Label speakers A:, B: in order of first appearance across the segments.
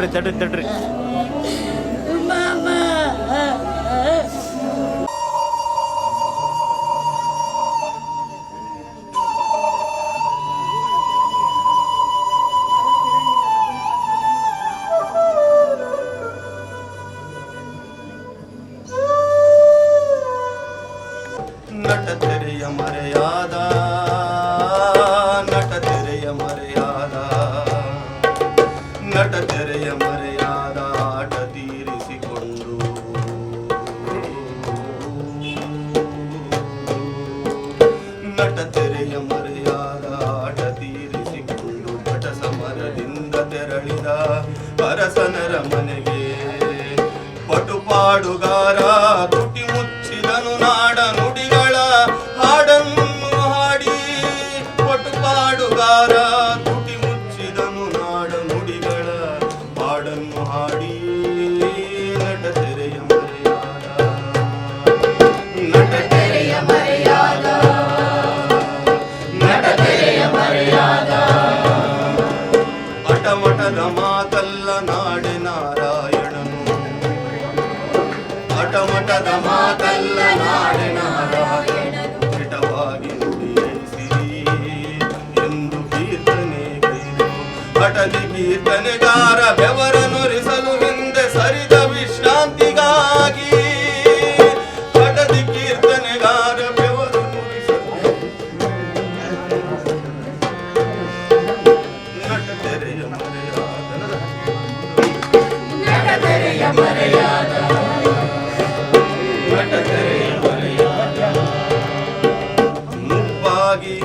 A: தட்டு தட்டு தட்டு நட்ட தெரிய மறையாதா? நட்ட தெரிய மறையாதா? நட்ட ಸಮರದಿಂದ ತೆರಳಿದ ಅರಸನರ ಮನೆಗೆ. ಪಟುಪಾಡುಗಾರ ತುಟಿ ಮುಚ್ಚಿದನು ನಾಡ ನುಡಿಗಳ ಹಾಡನ್ನು ಹಾಡಿ. ಪಟುಪಾಡುಗಾರ ಅಟಮಟದ ಮಾತಲ್ಲ ನಾಡೆ ನಾರಾಯಣನು. ಅಟಮಟದ ಮಾತಲ್ಲ ನಾಡೆ ನಾರಾಯಣನು. ಕಿಟವಾಗಿ ನುಡಿಯಿಸಿರಿ ಎಂದು ಕೀರ್ತನೆ ಗೈದು ಅಟಲಿ ಕೀರ್ತನೆಗಾರ ಮುಪ್ಪಾಗಿ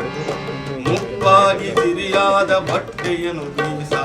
A: ಮುಪ್ಪಾಗಿ ಸಿರಿಯಾದ ಬಟ್ಟೆಯನ್ನು ಬೀಸಾಡಿ